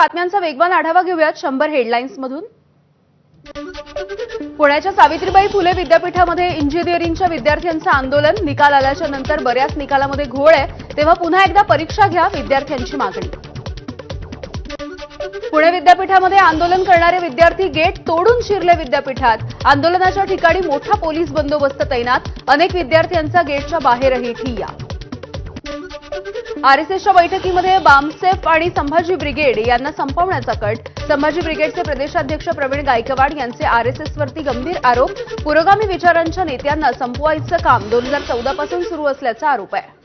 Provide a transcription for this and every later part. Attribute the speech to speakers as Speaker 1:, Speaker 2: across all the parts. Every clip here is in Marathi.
Speaker 1: बातम्यांचा वेगवान आढावा घेऊयात शंभर हेडलाईन्समधून. पुण्याच्या सावित्रीबाई फुले विद्यापीठामध्ये इंजिनिअरिंगच्या विद्यार्थ्यांचं आंदोलन. निकाल आल्याच्यानंतर बऱ्याच निकालामध्ये घोळ आहे. तेव्हा पुन्हा एकदा परीक्षा घ्या विद्यार्थ्यांची मागणी. पुणे विद्यापीठामध्ये आंदोलन करणारे विद्यार्थी गेट तोडून शिरले विद्यापीठात. आंदोलनाच्या ठिकाणी मोठा पोलीस बंदोबस्त तैनात. अनेक विद्यार्थ्यांचा गेटच्या बाहेरही ठिय्या. आरएसएसच्या बैठकीमध्ये बामसेफ आणि संभाजी ब्रिगेड यांना संपवण्याचा कट. संभाजी ब्रिगेडचे प्रदेशाध्यक्ष प्रवीण गायकवाड यांचे आरएसएसवरती गंभीर आरोप. पुरोगामी विचारांच्या नेत्यांना संपवायचं काम दोन हजार चौदा पासून सुरू असल्याचा आरोप आहे.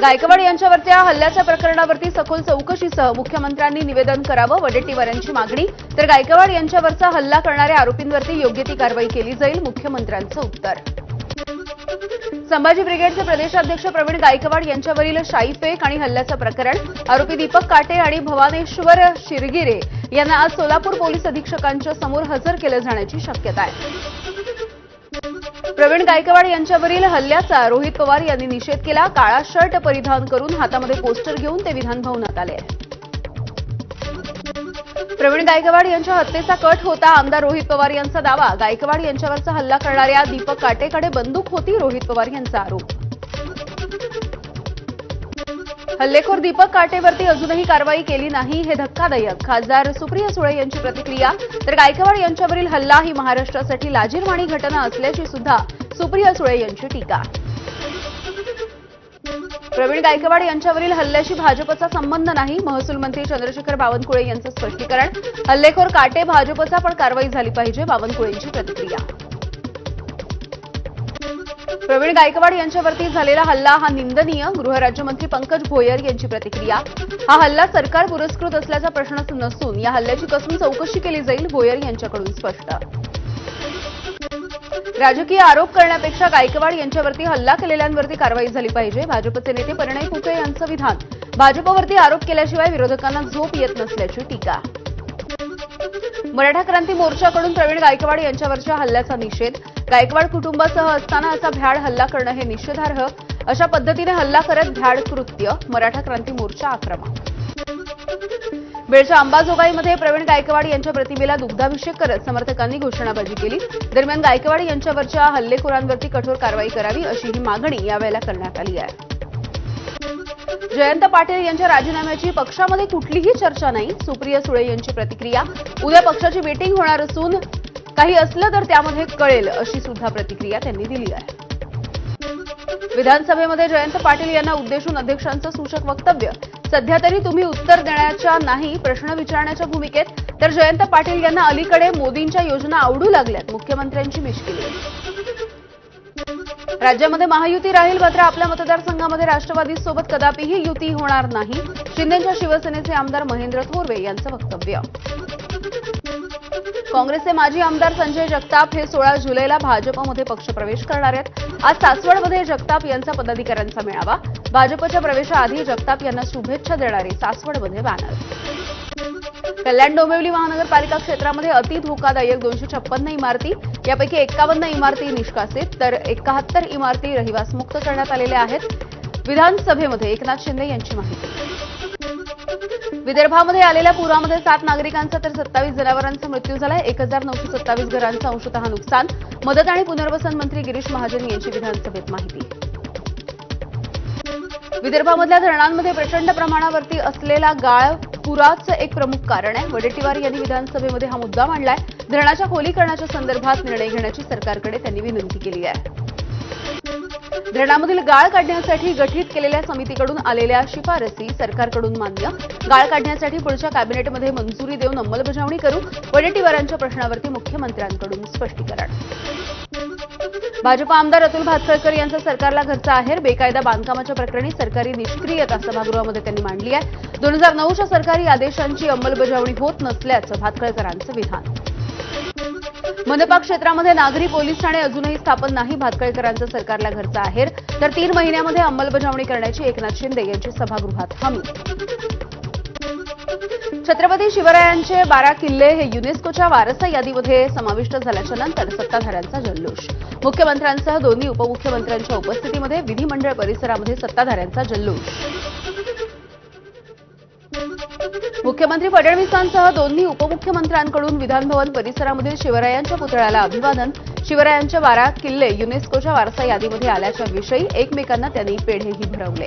Speaker 1: गायकवाड यांच्यावरच्या हल्ल्याच्या प्रकरणावरती सखोल चौकशीसह मुख्यमंत्र्यांनी निवेदन करावं वडेट्टीवारांची मागणी. तर गायकवाड यांच्यावरचा हल्ला करणाऱ्या आरोपींवरती योग्य ती कारवाई केली जाईल मुख्यमंत्र्यांचं उत्तर. संभाजी ब्रिगेडचे प्रदेशाध्यक्ष प्रवीण गायकवाड यांच्यावरील शाईफेक आणि हल्ल्याचं प्रकरण आरोपी दीपक काटे आणि भवानेश्वर शिरगिरे यांना आज सोलापूर पोलीस अधीक्षकांच्या समोर हजर केलं जाण्याची शक्यता आहे. प्रवीण गायकवाड यांच्यावरील हल्ल्याचा रोहित पवार यांनी निषेध केला. काळा शर्ट परिधान करून हातामध्ये पोस्टर घेऊन ते विधानभवनात आले प्रवीण गायकवाड यांच्या हत्येचा कट होता. आमदार रोहित पवार यांचा दावा. गायकवाड यांच्यावरचा हल्ला करणाऱ्या दीपक काटेकडे बंदूक होती रोहित पवार यांचा आरोप. हल्लेखोर दीपक काटेवरती अजूनही कारवाई केली नाही हे धक्कादायक. खासदार सुप्रिया सुळे यांची प्रतिक्रिया. तर गायकवाड यांच्यावरील हल्ला ही महाराष्ट्रासाठी लाजीरवाणी घटना असल्याची सुद्धा सुप्रिया सुळे यांची टीका. प्रवीण गायकवाड यांच्यावरील हल्ल्याशी भाजपचा संबंध नाही. महसूल मंत्री चंद्रशेखर बावनकुळे यांचं स्पष्टीकरण. हल्लेखोर काटे भाजपचा पण कारवाई झाली पाहिजे बावनकुळेंची प्रतिक्रिया. प्रवीण गायकवाड यांच्यावरती झालेला हल्ला हा निंदनीय. गृहराज्यमंत्री पंकज भोयर यांची प्रतिक्रिया. हा हल्ला सरकार पुरस्कृत असल्याचा प्रश्नच नसून या हल्ल्याची कसून चौकशी केली जाईल भोयर यांच्याकडून स्पष्ट. राजकीय आरोप करण्यापेक्षा गायकवाड यांच्यावरती हल्ला केलेल्यांवरती कारवाई झाली पाहिजे. भाजपचे नेते परिणय फुके यांचं विधान. भाजपवरती आरोप केल्याशिवाय विरोधकांना झोप येत नसल्याची टीका. मराठा क्रांती मोर्चाकडून प्रवीण गायकवाड यांच्यावरच्या हल्ल्याचा निषेध. गायकवाड कुटुंबासह असताना असा भ्याड हल्ला करणं हे निषेधार्ह. अशा पद्धतीने हल्ला करत भ्याड कृत्य. मराठा क्रांती मोर्चा आक्रमक. बेळच्या अंबाजोगाईमध्ये प्रवीण गायकवाड यांच्या प्रतिमेला दुग्धाभिषेक करत समर्थकांनी घोषणाबाजी केली. दरम्यान गायकवाड यांच्यावरच्या हल्लेखोरांवरती कठोर कारवाई करावी अशी ही मागणी यावेळेला करण्यात आली आहे. जयंत पाटील यांच्या राजीनाम्याची पक्षामध्ये कुठलीही चर्चा नाही. सुप्रिया सुळे यांची प्रतिक्रिया. उद्या पक्षाची मीटिंग होणार असून काही असलं तर त्यामध्ये कळेल अशी सुद्धा प्रतिक्रिया त्यांनी दिली आहे. विधानसभेमध्ये जयंत पाटील यांना उद्देशून अध्यक्षांचं सूचक वक्तव्य. सध्या तरी तुम्ही उत्तर देण्याच्या नाही प्रश्न विचारण्याच्या भूमिकेत. तर जयंत पाटील यांना अलीकडे मोदींच्या योजना आवडू लागल्यात मुख्यमंत्र्यांची मिश्किली. राज्यामध्ये महायुती राहील मात्र आपल्या मतदारसंघामध्ये राष्ट्रवादी सोबत कदापिही युती होणार नाही. शिंदेच्या शिवसेनेचे आमदार महेंद्र थोरवे यांचं वक्तव्य. काँग्रेसचे माजी आमदार संजय जगताप हे सोळा जुलैला भाजपमध्ये पक्षप्रवेश करणार आहेत. आज सासवडमध्ये जगताप यांचा पदाधिकाऱ्यांचा मेळावा. भाजपच्या प्रवेशाआधी जगताप यांना शुभेच्छा देणारे सासवडमध्ये बॅनर कल्याण डोंबिवली महानगरपालिका क्षेत्रामध्ये अति धोकादायक दोनशे छप्पन्न इमारती यापैकी एक्कावन्न इमारती निष्कासित तर एकाहत्तर इमारती रहिवासमुक्त करण्यात आलेल्या आहेत. विधानसभेमध्ये एकनाथ शिंदे यांची माहिती. विदर्भामध्ये आलेल्या पुरामध्ये सात नागरिकांचा तर सत्तावीस जनावरांचा मृत्यू झालाय. एक हजार नऊशे सत्तावीस घरांचं अंशतः नुकसान. मदत आणि पुनर्वसन मंत्री गिरीश महाजन यांची विधानसभेत माहिती. विदर्भामधल्या धरणांमध्ये प्रचंड प्रमाणावरती असलेला गाळ पुराचं एक प्रमुख कारण आहे. वडेट्टीवार यांनी विधानसभेमध्ये हा मुद्दा मांडलाय. धरणाच्या खोलीकरणाच्या संदर्भात निर्णय घेण्याची सरकारकडे त्यांनी विनंती केली आहे. धरणामधील गाळ काढण्यासाठी गठीत केलेल्या समितीकडून आलेल्या शिफारसी सरकारकडून मान्य. गाळ काढण्यासाठी पुढच्या कॅबिनेटमध्ये मंजुरी देऊन अंमलबजावणी करू वडेट्टीवारांच्या प्रश्नावरती मुख्यमंत्र्यांकडून स्पष्टीकरण. भाजपा आमदार अतुल भातखळकर यांचा सरकारला घरचा आहेर बेकायदा बांधकामाच्या प्रकरणी सरकारी निष्क्रियता सभागृहामध्ये त्यांनी मांडली आहे. दोन हजार नऊच्या सरकारी आदेशांची अंमलबजावणी होत नसल्याचं भातखळकरांचं विधान. मनपा क्षेत्रामध्ये नागरी पोलीस ठाणे अजूनही स्थापन नाही. भातकळकरांचं सरकारला घरचा आहेर. तर तीन महिन्यामध्ये अंमलबजावणी करण्याची एकनाथ शिंदे यांची सभागृहात हमी. छत्रपती शिवरायांचे बारा किल्ले हे युनेस्कोच्या वारसा यादीमध्ये समाविष्ट झाल्याच्यानंतर सत्ताधाऱ्यांचा जल्लोष. मुख्यमंत्र्यांसह दोन्ही उपमुख्यमंत्र्यांच्या उपस्थितीमध्ये विधिमंडळ परिसरामध्ये सत्ताधाऱ्यांचा जल्लोष. मुख्यमंत्री फडणवीसांसह दोन्ही उपमुख्यमंत्र्यांकडून विधानभवन परिसरामधील शिवरायांच्या पुतळ्याला अभिवादन. शिवरायांच्या बारा किल्ले युनेस्कोच्या वारसा यादीमध्ये आल्याच्या विषयी एकमेकांना त्यांनी पेढेही भरवले.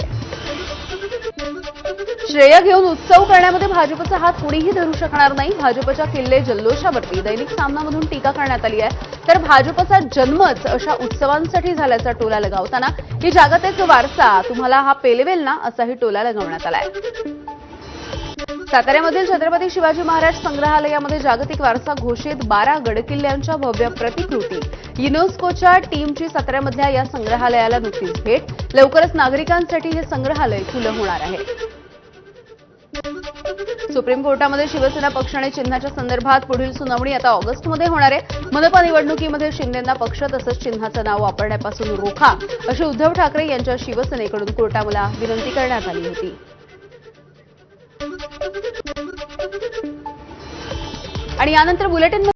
Speaker 1: श्रेय घेऊन उत्सव करण्यामध्ये भाजपचा हात कुणीही धरू शकणार नाही. भाजपच्या किल्ले जल्लोषावरती दैनिक सामनामधून टीका करण्यात आली आहे. तर भाजपचा जन्मच अशा उत्सवांसाठी झाल्याचा टोला लगावताना ही जागतिक वारसा. तुम्हाला हा पेलवेल ना असाही टोला लगावण्यात आलाय. साताऱ्यामधील छत्रपती शिवाजी महाराज संग्रहालयामध्ये जागतिक वारसा घोषित बारा गडकिल्ल्यांच्या भव्य प्रतिकृती. युनेस्कोच्या टीमची साताऱ्यामधल्या या संग्रहालयाला नुकतीच भेट. लवकरच नागरिकांसाठी हे संग्रहालय खुलं होणार आहे. सुप्रीम कोर्टामध्ये शिवसेना पक्ष आणि चिन्हाच्या संदर्भात पुढील सुनावणी आता ऑगस्टमध्ये होणार आहे. मनपा निवडणुकीमध्ये शिंदेंना पक्ष तसंच चिन्हाचं नाव वापरण्यापासून रोखा अशी उद्धव ठाकरे यांच्या शिवसेनेकडून कोर्टाला विनंती करण्यात आली होती. आणि यानंतर बुलेटिन